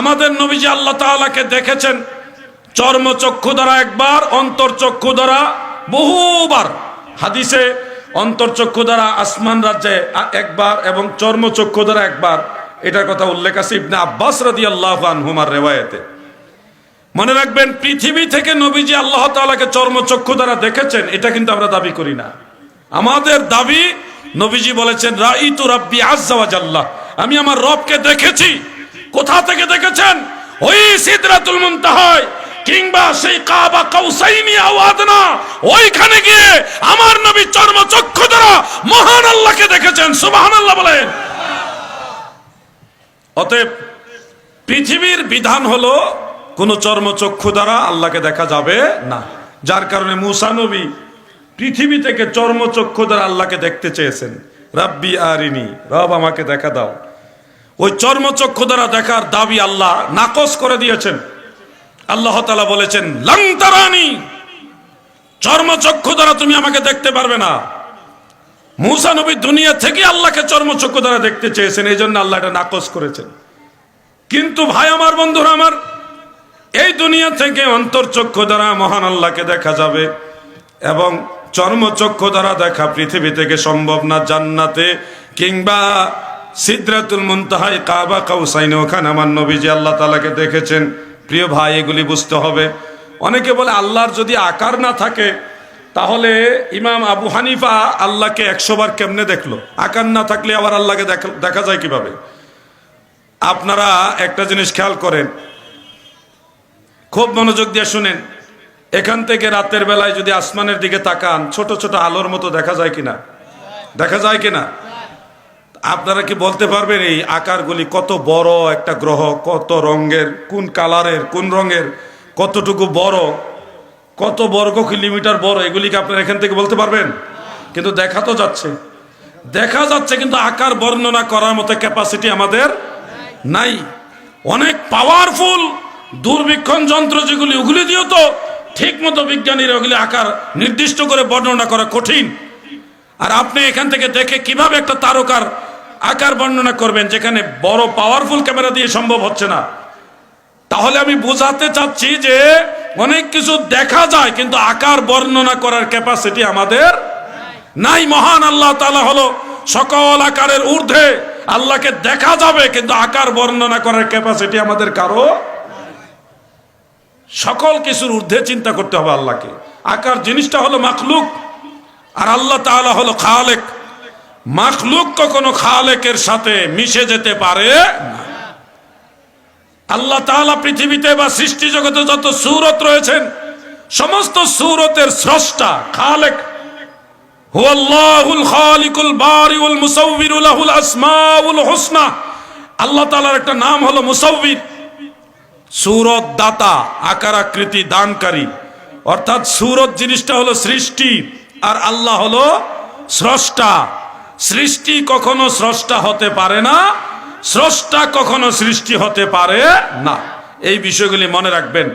আমাদের নবীজি আল্লাহ তাআলাকে দেখেছেন। চর্মচক্ষু দ্বারা একবার অন্তর্চক্ষু দ্বারা বহুবার। হাদিসে অন্তর্চক্ষু দ্বারা আসমান রাজ্যে একবার এবং চর্মচক্ষু দ্বারা একবার। এটার কথা উল্লেখ আছে ইবনে আব্বাস রাদিয়াল্লাহু আনহুমার রেওয়ায়েতে। মনে রাখবেন, পৃথিবী থেকে নবীজি আল্লাহ তাআলাকে চর্মচক্ষু দ্বারা দেখেছেন, এটা কিন্তু আমরা দাবি করি না। আমাদের দাবি, নবীজি বলেছেন, রাইতু রাব্বি আজ্জা ওয়া আমি আমার রবকে দেখেছি কোথা থেকে দেখেছেন? ওই সিদরাতুল মুনতাহায় কিংবা সেই কাবা কাউসাইনি আওয়াদনা ওইখানে গিয়ে আমার নবী চর্মচক্ষু দ্বারা মহান আল্লাহকে দেখেছেন। সুবহানাল্লাহ বলেন। অতএব পৃথিবীর বিধান হলো কোনো চর্মচক্ষু দ্বারা আল্লাহকে দেখা যাবে না। যার কারণে মুসা নবী পৃথিবী থেকে চর্মচক্ষু দ্বারা আল্লাহকে দেখতে চেয়েছেন। রাব্বি আরিনি, রব আমাকে দেখা দাও। ওই চর্মচক্ষু দ্বারা দেখার দাবি আল্লাহ নাকচ করে দিয়েছেন। আল্লাহ তালা বলেছেন লংতারানি চর্মচক্ষু দ্বারা তুমি আমাকে দেখতে পারবে না। মুসা নবী দুনিয়া থেকে আল্লাহকে চর্মচক্ষু দ্বারা দেখতে চেয়েছেন এই জন্য আল্লাহ এটা নাকচ করেছেন। কিন্তু ভাই আমার, বন্ধুরা আমার, এই দুনিয়া থেকে অন্তর্চক্ষু দ্বারা মহান আল্লাহকে দেখা যাবে এবং চর্মচক্ষু দ্বারা দেখা পৃথিবী থেকে সম্ভব না, জান্নাতে কিংবা সিদ্রাতুল মুনতাহাই কাবা কাউসাইন, ওখানে আমার নবীজি আল্লাহ তালাকে দেখেছেন। প্রিয় ভাই, এগুলি বুঝতে হবে। অনেকে বলে আল্লাহর যদি আকার না থাকে, তাহলে ইমাম আবু হানিফা আল্লাহকে একশো বার কেমনে দেখল? আকার না থাকলে আবার আল্লাহকে দেখা যায় কীভাবে? আপনারা একটা জিনিস খেয়াল করেন। খুব মনোযোগ দিয়ে শুনেন। এখান থেকে রাতের বেলায় যদি আসমানের দিকে তাকান, ছোট ছোট আলোর মতো দেখা যায় কিনা? দেখা যায় কিনা? আপনারা কি বলতে পারবেন এই আকারগুলি কত বড় একটা গ্রহ, কত রঙের, কোন কালারের, কোন রঙের, কতটুকু বড়, কত বর্গ কিলোমিটার বড় এগুলিকে আপনারা এখান থেকে বলতে পারবেন? কিন্তু দেখা তো যাচ্ছে। দেখা যাচ্ছে কিন্তু আকার বর্ণনা করার মতো ক্যাপাসিটি আমাদের নাই। অনেক পাওয়ারফুল দূরবীক্ষণ যন্ত্র যেগুলি, ওগুলি দিয়েও তো ঠিক মতো বিজ্ঞানীরা ওগুলি আকার নির্দিষ্ট করে বর্ণনা করা কঠিন। আর আপনি এখান থেকে দেখে কীভাবে একটা তারকার আকার বর্ণনা করবেন যেখানে বড় পাওয়ারফুল ক্যামেরা দিয়ে সম্ভব হচ্ছে না। তাহলে আমি বোঝাতে চাচ্ছি যে অনেক কিছু দেখা যায়, কিন্তু আকার বর্ণনা করার ক্যাপাসিটি আমাদের নাই। মহান আল্লাহ তাআলা হলো সকল আকারের ঊর্ধ্বে। আল্লাহকে দেখা যাবে, কিন্তু আকার বর্ণনা করার ক্যাপাসিটি আমাদের কারও সকল কিছুর ঊর্ধ্বে চিন্তা করতে হবে আল্লাহকে। আকার জিনিসটা হলো মাখলুক, আর আল্লাহ তাআলা হলো খালেক। মাখলুক কখনো খালেকের সাথে মিশে যেতে পারে আল্লাহ তাআলা পৃথিবীতে বা সৃষ্টি জগতে যত সুরত রয়েছেন, সমস্ত সুরতের স্রষ্টা খালেক। একটা নাম আকার আকৃতি দানকারী। অর্থাৎ সুরত জিনিসটা হলো সৃষ্টি, আর আল্লাহ হলো স্রষ্টা। সৃষ্টি কখনো স্রষ্টা হতে পারে না, স্রষ্টা কখনো সৃষ্টি হতে পারে না। এই বিষয়গুলি মনে রাখবেন।